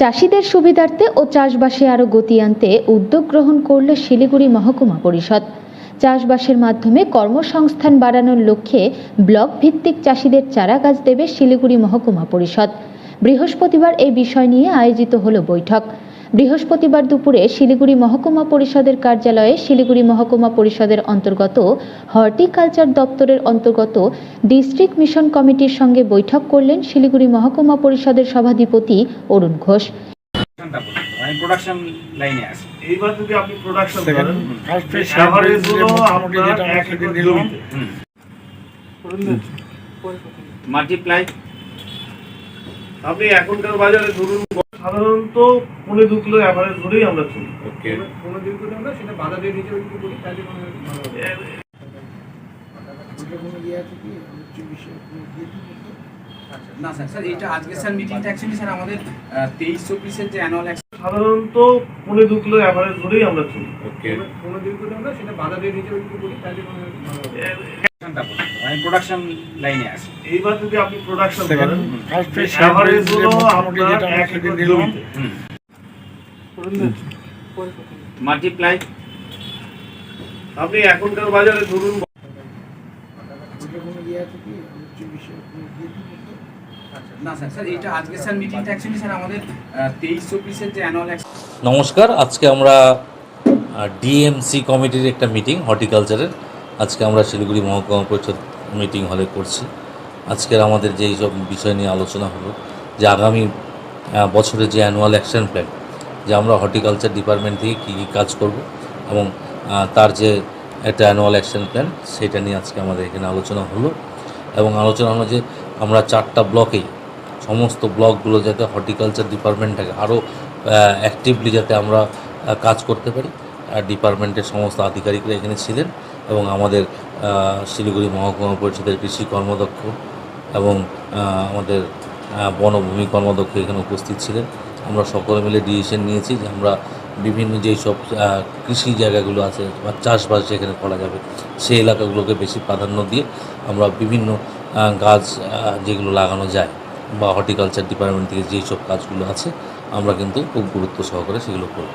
চাষিদের সুবিধার্থে ও চাষবাসে আরও গতি আনতে উদ্যোগ গ্রহণ করল শিলিগুড়ি মহকুমা পরিষদ। চাষবাসের মাধ্যমে কর্মসংস্থান বাড়ানোর লক্ষ্যে ব্লক ভিত্তিক চাষিদের চারা গাছ দেবে শিলিগুড়ি মহকুমা পরিষদ। বৃহস্পতিবার এই বিষয় নিয়ে আয়োজিত হলো বৈঠক। বৃহস্পতিবার দুপুরে শিলিগুড়ি মহকুমা পরিষদের কার্যালয়ে শিলিগুড়ি মহকুমা পরিষদের অন্তর্গত হর্টিকালচার দপ্তরের অন্তর্গত ডিস্ট্রিক্ট মিশন কমিটির সঙ্গে বৈঠক করলেন শিলিগুড়ি মহকুমা পরিষদের সভাধিপতি অরুণ ঘোষ। প্রোডাকশনটা বলুন। আমি প্রোডাকশন লাইনে আছি। এইবার যদি আপনি প্রোডাকশন করেন first এই phase average যে হলো আপনার এক একর জমিতে। মাল্টিপ্লাই আপনি এখনকার বাজারে ধরুন সাধারণত পনেরো দু কিলো অ্যাভারেজ ধরেই আমরা চলি ওকে না স্যার স্যার এটা আজকে স্যার মিটিংটা অ্যাকচুয়ালি স্যার আমাদের তেইশ চব্বিশের যে অ্যানুয়াল সাধারণত পনেরো দু কিলো অ্যাভারেজ ধরেই আমরা চলি ওকে প্রোডাকশনটা বলুন। আমি প্রোডাকশন লাইনে আছি। এইবার যদি আপনি প্রোডাকশন করেন first phase অ্যাভারেজ যে হলো আপনার এক একর জমিতে। মাল্টিপ্লাই আপনি এখনকার বাজারে ধরুন নমস্কার আজকে আমরা ডিএমসি কমিটির একটা মিটিং হর্টিকালচারের আজকে আমরা শিলিগুড়ি মহকুমা পরিষদ মিটিং হলে করছি। আজকের আমাদের যেই সব বিষয় নিয়ে আলোচনা হলো, যে আগামী বছরের যে অ্যানুয়াল অ্যাকশন প্ল্যান যে আমরা হর্টিকালচার ডিপার্টমেন্ট থেকে কী কী কাজ করব এবং তার যে একটা অ্যানুয়াল অ্যাকশন প্ল্যান সেটা নিয়ে আজকে আমাদের এখানে আলোচনা হলো। এবং আলোচনা হলো যে আমরা চারটা ব্লকেই, সমস্ত ব্লকগুলো যাতে হর্টিকালচার ডিপার্টমেন্টটাকে আরও অ্যাক্টিভলি যাতে আমরা কাজ করতে পারি। আর ডিপার্টমেন্টের সমস্ত আধিকারিকরা এখানে ছিলেন এবং আমাদের শিলিগুড়ি মহকুমা পরিষদের কৃষি কর্মদক্ষ এবং আমাদের বনভূমি কর্মদক্ষ এখানে উপস্থিত ছিলেন। আমরা সকলে মিলে ডিসিশন নিয়েছি যে আমরা বিভিন্ন যেই সব কৃষি জায়গাগুলো আছে বা চাষবাস যেখানে করা যাবে, সেই এলাকাগুলোকে বেশি প্রাধান্য দিয়ে আমরা বিভিন্ন গাছ যেগুলো লাগানো যায় বা হর্টিকালচার ডিপার্টমেন্ট থেকে যেই সব কাজগুলো আছে, আমরা কিন্তু খুব গুরুত্ব সহকারে সেগুলো করব।